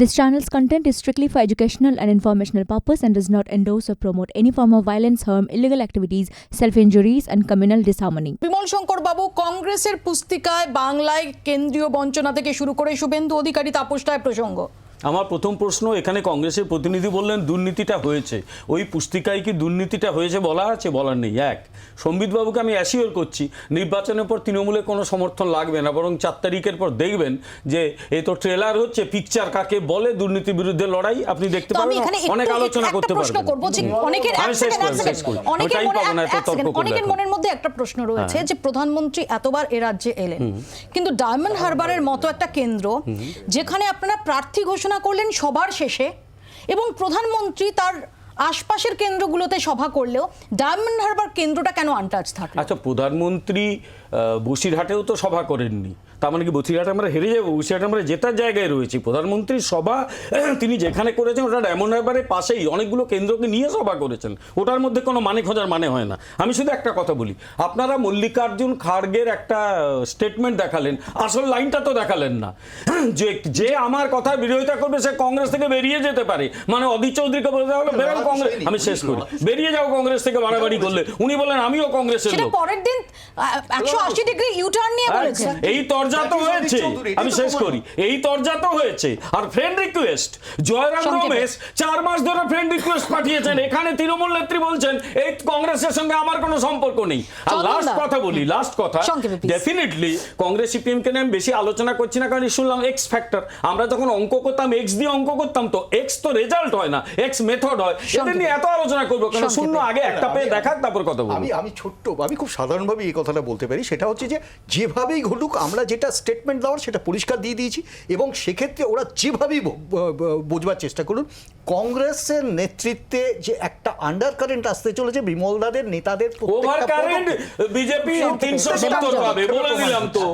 This channel's content is strictly for educational and informational purpose and does not endorse or promote any form of violence, harm, illegal activities, self-injuries and communal disharmony. Bimal Shankar বাবু কংগ্রেসের পুস্তিকায় বাংলায় কেন্দ্রীয় বঞ্চনা থেকে শুরু করে শুভেন্দু অধিকারী তাপস প্রসঙ্গ আমার প্রথম প্রশ্ন এখানে কংগ্রেসের প্রতিনিধি বললেন দুর্নীতিটা হয়েছে। ওই পুস্তিকায় কি দুর্নীতিটা হয়েছে বলা আছে? বলার নেই। এক সম্বিতবাবুকে আমি অ্যাসিওর করছি নির্বাচনের পর তৃণমূলের কোনো সমর্থন লাগবে না বরং চার তারিখের পর দেখবেন যে এ তো ট্রেলার হচ্ছে পিকচার কাকে বলে দুর্নীতির বিরুদ্ধে লড়াই আপনি দেখতে পাবেন এখানে অনেক আলোচনা করতে পারবেন। অনেকের মনে-। মনের মধ্যে একটা প্রশ্ন রয়েছে যে প্রধানমন্ত্রী এতবার এ রাজ্যে এলেন। কিন্তু ডায়মন্ড হারবারের মতো একটা কেন্দ্র যেখানে আপনারা প্রার্থী ঘোষণা করলেন সবার শেষে এবং প্রধানমন্ত্রী তার আশপাশের কেন্দ্রগুলোতে সভা করলেও ডায়মন্ড হারবার কেন্দ্রটা কেন আনটাচ থাকল? আচ্ছা প্রধানমন্ত্রী বসিরহাটেও তো সভা করেননি। তার মানে কি বসিরহাটে আমরা হেরে যাব? বসিরহাটে আমরা জেতার জায়গায় রয়েছি। প্রধানমন্ত্রীর সভা, তিনি যেখানে করেছেন, ওটা এমন একবারে পাশেই অনেকগুলো কেন্দ্রকে নিয়ে সভা করেছেন। ওটার মধ্যে কোনো মানে খোঁজার মানে হয় না। আমি শুধু একটা কথা বলি, আপনারা মল্লিকার্জুন খাড়গের একটা স্টেটমেন্ট দেখালেন। আসল লাইনটা তো দেখালেন না। যে যে আমার কথার বিরোধিতা করবে, সে কংগ্রেস থেকে বেরিয়ে যেতে পারে। মানে অদিত চৌধুরীকে বলতে হলো, বেরোন কংগ্রেস আমি শেষ করি। বেরিয়ে যাও কংগ্রেস থেকে বাড়াবাড়ি করলে। উনি বলেন আমিও কংগ্রেসের লোক। পরের দিন একশো আশি ডিগ্রি ইউটার্ন নিয়ে বলেছেন। এই তরজা তো হয়েছে। আমি শেষ করি। এই তরজা তো হয়েছে। আর ফ্রেন্ড রিকোয়েস্ট জয়রাম রমেশ চার মাস ধরে ফ্রেন্ড রিকোয়েস্ট পাঠিয়েছেন। এখানে তৃণমূল নেত্রী বলছেন এই কংগ্রেসের সঙ্গে আমার কোনো সম্পর্ক নেই। আর লাস্ট কথা বলি লাস্ট কথা। ডেফিনেটলি কংগ্রেস সিপিএম কে নিয়ে আমি বেশি আলোচনা করছি না কারণ শুনলাম এক্স ফ্যাক্টর আমরা যখন অঙ্ক করতাম এক্স দিয়ে অঙ্ক করতাম তো এক্স তো রেজাল্ট হয় না। এক্স মেথড হয়। এটা নিয়ে এত আলোচনা করব কেন? শূন্য আগে একটা পেয়ে দেখাক তারপর কথা বলব। আমি আমি ছোট্ট আমি খুব সাধারণভাবে এই কথাটা বলতে পারি। সেটা হচ্ছে যে যেভাবেই ঘটুক আমরা যেটা স্টেটমেন্ট দেওয়ার সেটা পরিষ্কার দিয়ে দিয়েছি এবং সেক্ষেত্রে ওরা যেভাবেই ব- ব- ব- বোঝবার চেষ্টা করুন কংগ্রেসের নেতৃত্বে যে একটা আন্ডার কারেন্ট আসতে চলেছে বিমলদাদের নেতাদের ওভার কারেন্ট বিজেপি পাবে বলে দিলাম তো।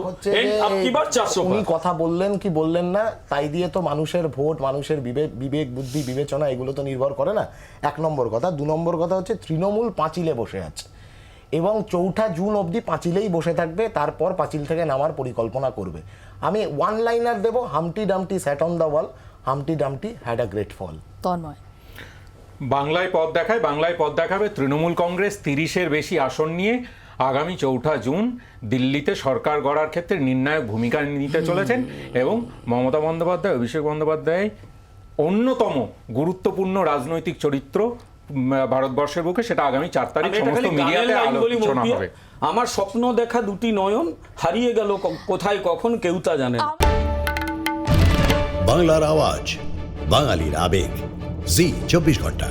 উনি কথা বললেন কি বললেন না তাই দিয়ে তো মানুষের ভোট মানুষের বিবেক বিবেক বুদ্ধি বিবেচনা এগুলো তো নির্ভর করে না। এক নম্বর কথা। দু নম্বর কথা হচ্ছে তৃণমূল পাঁচিলে বসে আছে। এবং চৌঠা জুন অবধি পাঁচিলেই বসে থাকবে তারপর পাঁচিল থেকে নামার পরিকল্পনা করবে। আমি ওয়ান লাইনার দেবো Humpty Dumpty sat on the wall Humpty Dumpty had a great fall Tanmoy. বাংলায় পথ দেখায় বাংলায় পথ দেখাবে তৃণমূল কংগ্রেস তিরিশের বেশি আসন নিয়ে আগামী চৌঠা জুন দিল্লিতে সরকার গড়ার ক্ষেত্রে নির্ণায়ক ভূমিকা নিতে চলেছেন। এবং মমতা বন্দ্যোপাধ্যায় অভিষেক বন্দ্যোপাধ্যায় অন্যতম গুরুত্বপূর্ণ রাজনৈতিক চরিত্র ভারতবর্ষের বুকে সেটা আগামী চার তারিখ সমস্ত মিডিয়াতে আলোচনা হবে। আমার স্বপ্ন দেখা দুটি নয়ন হারিয়ে গেল কোথায় কখন কেউ তা জানে না। বাংলার আওয়াজ বাঙালির আবেগ। জি চব্বিশ ঘণ্টা।